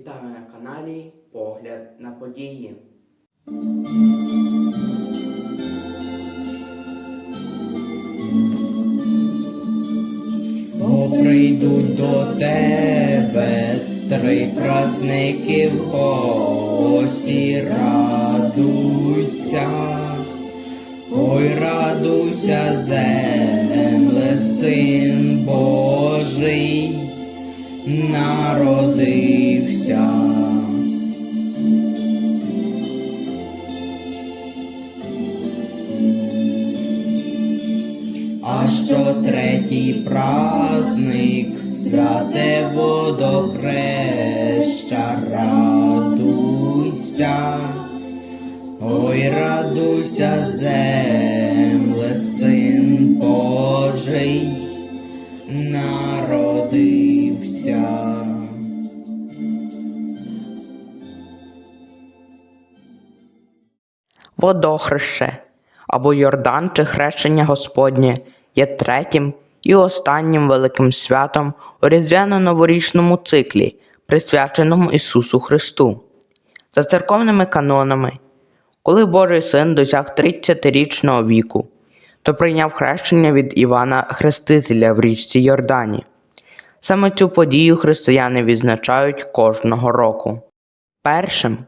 Вітаю на каналі Погляд на події. Бо прийдуть до тебе три праздники в гості, радуйся, ой, радуйся, земле, син Божий народився. Праздник, святе водохреща, радуйся, ой, радуйся, земле, син Божий народився. Водохреще або Йордан чи хрещення Господнє є третім і останнім великим святом у різдвяно-новорічному циклі, присвяченому Ісусу Христу. За церковними канонами, коли Божий син досяг 30-річного віку, то прийняв хрещення від Івана Хрестителя в річці Йордані. Саме цю подію християни відзначають кожного року. Першим,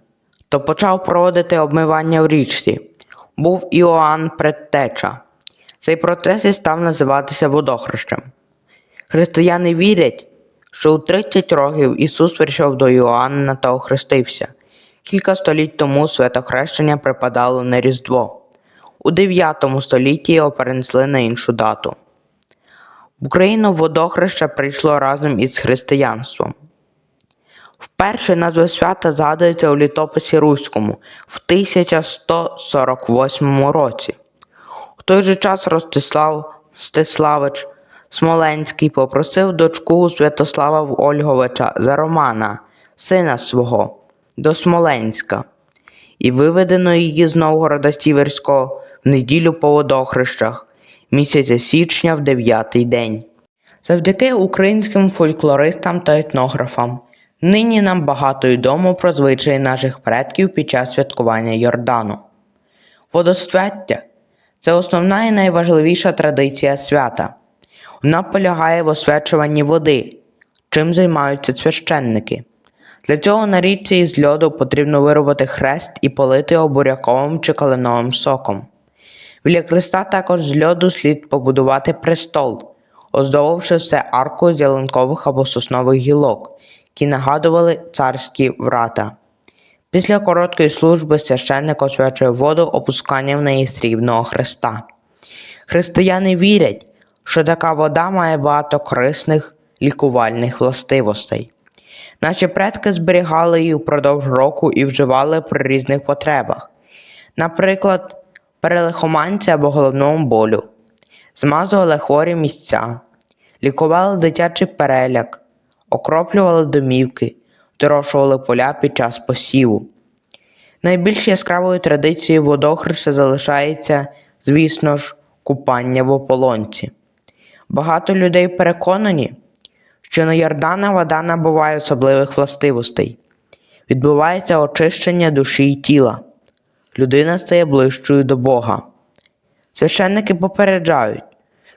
хто почав проводити обмивання в річці, був Іоанн Предтеча. Цей процес і став називатися водохрещем. Християни вірять, що у 30 років Ісус прийшов до Іоанна та охрестився. Кілька століть тому святохрещення припадало на Різдво. У 9 столітті його перенесли на іншу дату. В Україну водохреще прийшло разом із християнством. Вперше назва свята згадується у літописі Руському в 1148 році. В той же час Ростислав Стеславич Смоленський попросив дочку Святослава Ольговича за Романа, сина свого, до Смоленська, і виведено її з Новгорода Сіверського в неділю по водохрещах місяця січня в дев'ятий день. Завдяки українським фольклористам та етнографам нині нам багато відомо про звичаї наших предків під час святкування Йордану. Водосвяття це основна і найважливіша традиція свята. Вона полягає в освячуванні води, чим займаються священники. Для цього на річці із льоду потрібно виробити хрест і полити його буряковим чи калиновим соком. Біля хреста також з льоду слід побудувати престол, оздобивши все аркою з ялинкових або соснових гілок, які нагадували царські врата. Після короткої служби священник освячує воду опусканням в неї срібного хреста. Християни вірять, що така вода має багато корисних лікувальних властивостей. Наші предки зберігали її впродовж року і вживали при різних потребах, наприклад, при лихоманці або головному болю, змазували хворі місця, лікували дитячий переляк, окроплювали домівки, дорошували поля під час посіву. Найбільш яскравою традицією водохреща залишається, звісно ж, купання в ополонці. Багато людей переконані, що на Йордана вода набуває особливих властивостей. Відбувається очищення душі й тіла. Людина стає ближчою до Бога. Священники попереджають,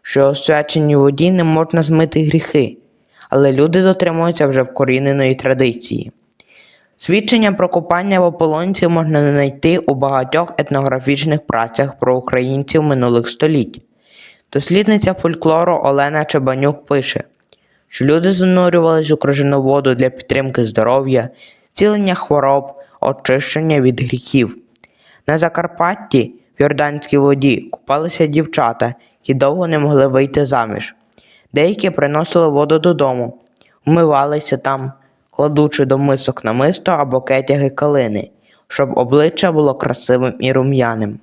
що освяченій воді не можна змити гріхи, але люди дотримуються вже вкоріненої традиції. Свідчення про купання в ополонці можна знайти у багатьох етнографічних працях про українців минулих століть. Дослідниця фольклору Олена Чебанюк пише, що люди занурювались у крижану воду для підтримки здоров'я, цілення хвороб, очищення від гріхів. На Закарпатті в Йорданській воді купалися дівчата, які довго не могли вийти заміж. Деякі приносили воду додому, вмивалися там, кладучи до мисок намисто або кетяги калини, щоб обличчя було красивим і рум'яним.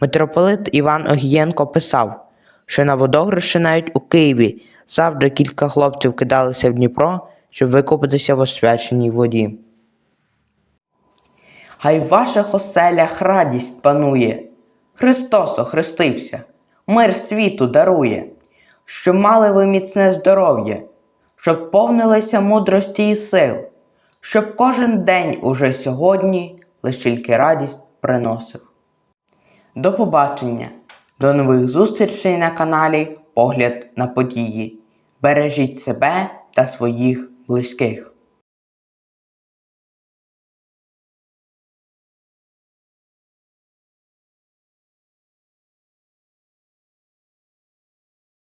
Митрополит Іван Огієнко писав, що на водогрищі навіть у Києві завжди кілька хлопців кидалися в Дніпро, щоб викупатися в освяченій воді. Хай в ваших оселях радість панує. Христос охрестився, мир світу дарує, що мали ви міцне здоров'я, щоб повнилися мудрості і сил, щоб кожен день уже сьогодні лиш тільки радість приносив. До побачення, до нових зустрічей на каналі Погляд на події. Бережіть себе та своїх близьких.